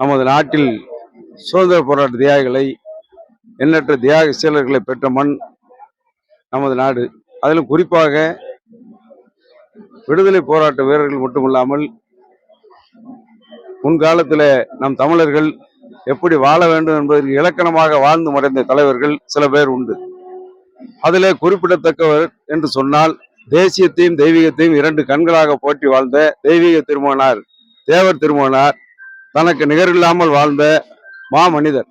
நமது நாட்டில் சுதந்திர போராட்ட தியாகிகளை எண்ணற்ற தியாக செயலர்களை பெற்ற மண் நமது நாடு. அதிலும் குறிப்பாக விடுதலை போராட்ட வீரர்கள் மட்டுமில்லாமல் முன்காலத்தில் நம் தமிழர்கள் எப்படி வாழ வேண்டும் என்பதற்கு இலக்கணமாக வாழ்ந்து மறைந்த தலைவர்கள் சில பேர் உண்டு. அதில் குறிப்பிடத்தக்கவர் என்று சொன்னால் தேசியத்தையும் தெய்வீகத்தையும் இரண்டு கண்களாக போட்டி வாழ்ந்த தெய்வீக திருமகனார் தேவர் திருமகனார் தனக்கு நிகரில்லாமல் வாழ்ந்த மாமனிதர்.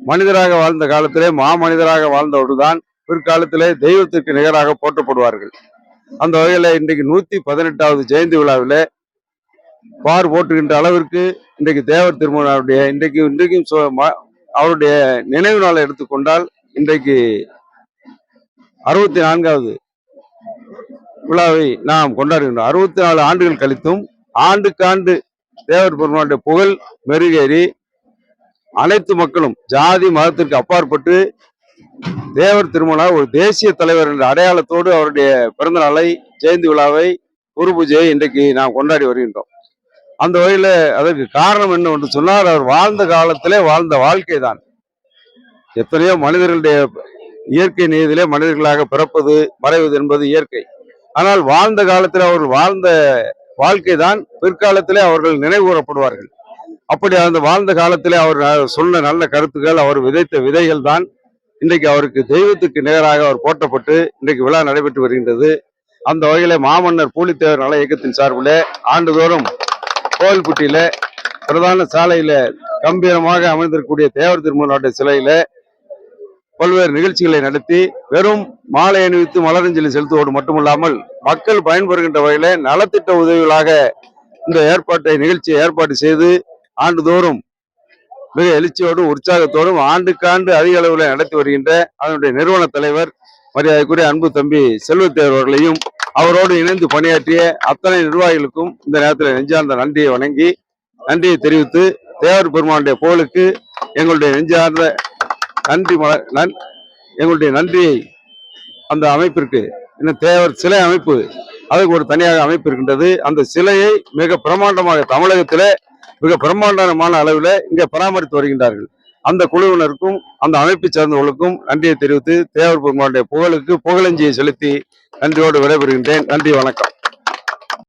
மனிதராக வாழ்ந்த காலத்திலே மாமனிதராக வாழ்ந்தவர்தான் பிற்காலத்திலே தெய்வத்திற்கு நிகராக போற்றப்படுவார்கள். அந்த வகையில் இன்றைக்கு நூத்தி பதினெட்டாவது ஜெயந்தி விழாவிலே பார் போட்டுகின்ற அளவிற்கு இன்றைக்கு தேவர் திருமணருடைய இன்றைக்கு இன்றைக்கும் அவருடைய நினைவு நாளை எடுத்துக்கொண்டால் இன்றைக்கு அறுபத்தி நான்காவது விழாவை நாம் கொண்டாடுகின்றோம். அறுபத்தி நாலு ஆண்டுகள் கழித்தும் ஆண்டுக்காண்டு தேவர் பெருமானுடைய புகழ் மெருகேறி அனைத்து மக்களும் ஜாதி மதத்திற்கு அப்பாற்பட்டு தேவர் திருமணம் ஒரு தேசிய தலைவர் என்ற அடையாளத்தோடு அவருடைய பிறந்த நாளை ஜெயந்தி விழாவை குரு பூஜையை இன்றைக்கு நாம் கொண்டாடி வருகின்றோம். அந்த வகையில் அதற்கு காரணம் என்ன என்று சொன்னால் அவர் வாழ்ந்த காலத்திலே வாழ்ந்த வாழ்க்கை தான் எத்தனையோ மனிதர்களுடைய இயற்கை நீதியிலே மனிதர்களாக பிறப்பது மறைவது என்பது இயற்கை. ஆனால் வாழ்ந்த காலத்தில் அவர் வாழ்ந்த வாழ்க்கை தான் பிற்காலத்திலே அவர்கள் நினைவுகூறப்படுவார்கள். அப்படி அந்த வாழ்ந்த காலத்திலே அவர் சொன்ன நல்ல கருத்துக்கள் அவர் விதைத்த விதைகள் தான் இன்றைக்கு அவருக்கு தெய்வத்துக்கு நிகராக அவர் போட்டப்பட்டு இன்றைக்கு விழா நடைபெற்று வருகின்றது. அந்த வகையில மாமன்னர் பூலித்தேவர் நல இயக்கத்தின் சார்பில் ஆண்டுதோறும் கோவில்பட்டியில பிரதான சாலையில கம்பீரமாக அமைந்திருக்கக்கூடிய தேவர் திருமணத்தை சிலையில பல்வேறு நிகழ்ச்சிகளை நடத்தி வெறும் மாலை அணிவித்து மலரஞ்சலி செலுத்துவோடு மட்டுமல்லாமல் மக்கள் பயன்பெறுகின்ற வகையில நலத்திட்ட உதவிகளாக இந்த ஏற்பாட்டை நிகழ்ச்சியை ஏற்பாடு செய்து ஆண்டுதோறும் மிக எழுச்சியோடும் உற்சாகத்தோடும் ஆண்டுக்காண்டு அதிக அளவில் நடத்தி வருகின்ற அதனுடைய நிறுவன தலைவர் மரியாதைக்குரிய அன்பு தம்பி செல்வத்தேவர் அவர்களையும் அவரோடு இணைந்து பணியாற்றிய அத்தனை நிர்வாகிகளுக்கும் இந்த நேரத்தில் நெஞ்சார்ந்த நன்றியை வணங்கி நன்றியை தெரிவித்து தேவர் பெருமானுடைய புகழுக்கு எங்களுடைய நெஞ்சார்ந்த நன்றி மல- நன்- எங்களுடைய நன்றியை அந்த அமைப்பிற்கு இன்னும் தேவர் சிலை அமைப்பு. அதுக்கு ஒரு தனியாக அமைப்பு இருக்கின்றது. அந்த சிலையை மிக பிரமாண்டமாக தமிழகத்திலே மிக பிரம்மாண்டமான அளவில் இங்கே பராமரித்து வருகின்றார்கள். அந்த குழுவினருக்கும் அந்த அமைப்பை சார்ந்தவர்களுக்கும் நன்றியை தெரிவித்து தேவர் பெருமானுடைய புகழுக்கு புகழஞ்சியை செலுத்தி நன்றியோடு விடைபெறுகின்றேன். நன்றி வணக்கம்.